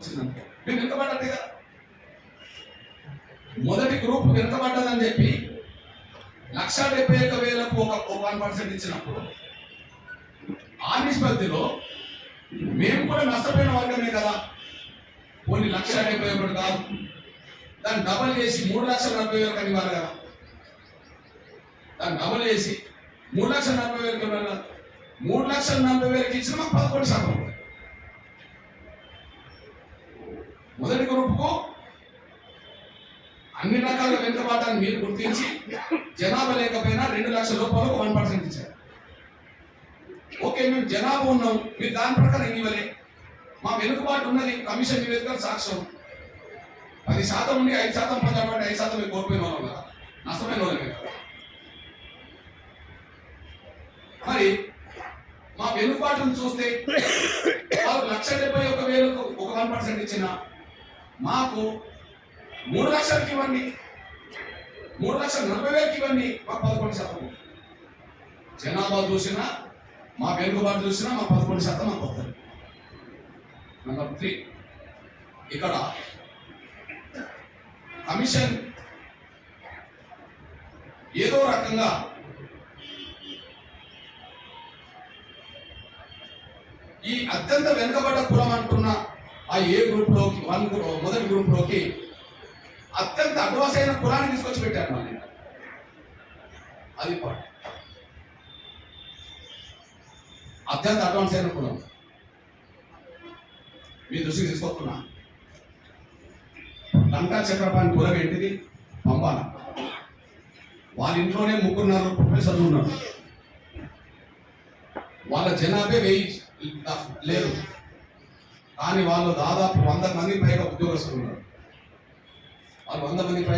మేము వెనుకబడ్డట్టే కదా? మొదటి గ్రూప్ వెనుకబడ్డదని చెప్పి లక్ష డెబ్బై ఒక్క వేలకు ఒక వన్ పర్సెంట్ ఇచ్చినప్పుడు ఆ నిష్పత్తిలో మేము కూడా నష్టపోయిన వర్గమే కదా? కొన్ని లక్ష డెబ్బై ఒకటి కాదు. దాన్ని డబల్ చేసి మూడు లక్షల నలభై వేలకు అని ఇవ్వాలి కదా? దాన్ని డబల్ చేసి మూడు లక్షల నలభై వేలకు ఇవ్వాలి మూడు లక్షల నలభై వేలకు ఇచ్చిన మాకు పదకొండు శాతం ఉంటుంది. మొదటి గ్రూప్కు అన్ని రకాల వెనుకబాటాన్ని మీరు గుర్తించి జనాభా లేకపోయినా రెండు లక్షల రూపాయలకు వన్ పర్సెంట్ ఇచ్చారు. ఓకే మేము జనాభా ఉన్నాం. మీరు దాని ప్రకారం ఇవ్వలే. మా వెనుకబాటు ఉన్నది కమిషన్ నివేదిక సాక్ష్యం. పది శాతం ఉండి ఐదు శాతం పొందబట్టి ఐదు శాతం మీరు కోల్పోయిన వాళ్ళం కదా. నష్టమైన వాళ్ళమే కదా. మరి మా వెనుకబాటును చూస్తే వాళ్ళు లక్ష డెబ్బై ఒక వేలకు ఒక వన్ పర్సెంట్ ఇచ్చిన మాకు మూడు లక్షలకి ఇవ్వండి. మూడు లక్షల నలభై వేలకి ఇవ్వండి. మాకు పదకొండు శాతం. జనాభా చూసినా మా వెనుకబాటు చూసినా మా పదకొండు శాతం మాకు వస్తుంది. నెంబర్ త్రీ ఇక్కడ కమిషన్ ఏదో రకంగా ఈ అత్యంత వెనుకబడ్డ కులం అంటున్న ఏ గ్రూప్లోకి వన్ మొదటి గ్రూప్లోకి అత్యంత అడ్వాన్స్ అయిన కులాన్ని తీసుకొచ్చి పెట్టారు మళ్ళీ. అది పాట అత్యంత అడ్వాన్స్ అయిన కులం. మీ దృష్టికి తీసుకొస్తున్నా. లంకా చక్రపాణి కులం ఏంటిది? పంపాల వాళ్ళ ఇంట్లోనే ముగ్గురున్నర ప్రొఫెసర్లు ఉన్నారు. వాళ్ళ జనాభే వేయి లేరు. కానీ వాళ్ళు దాదాపు వంద మంది పైగా ఉద్యోగస్తులు ఉన్నారు. వాళ్ళు వంద మంది పైగా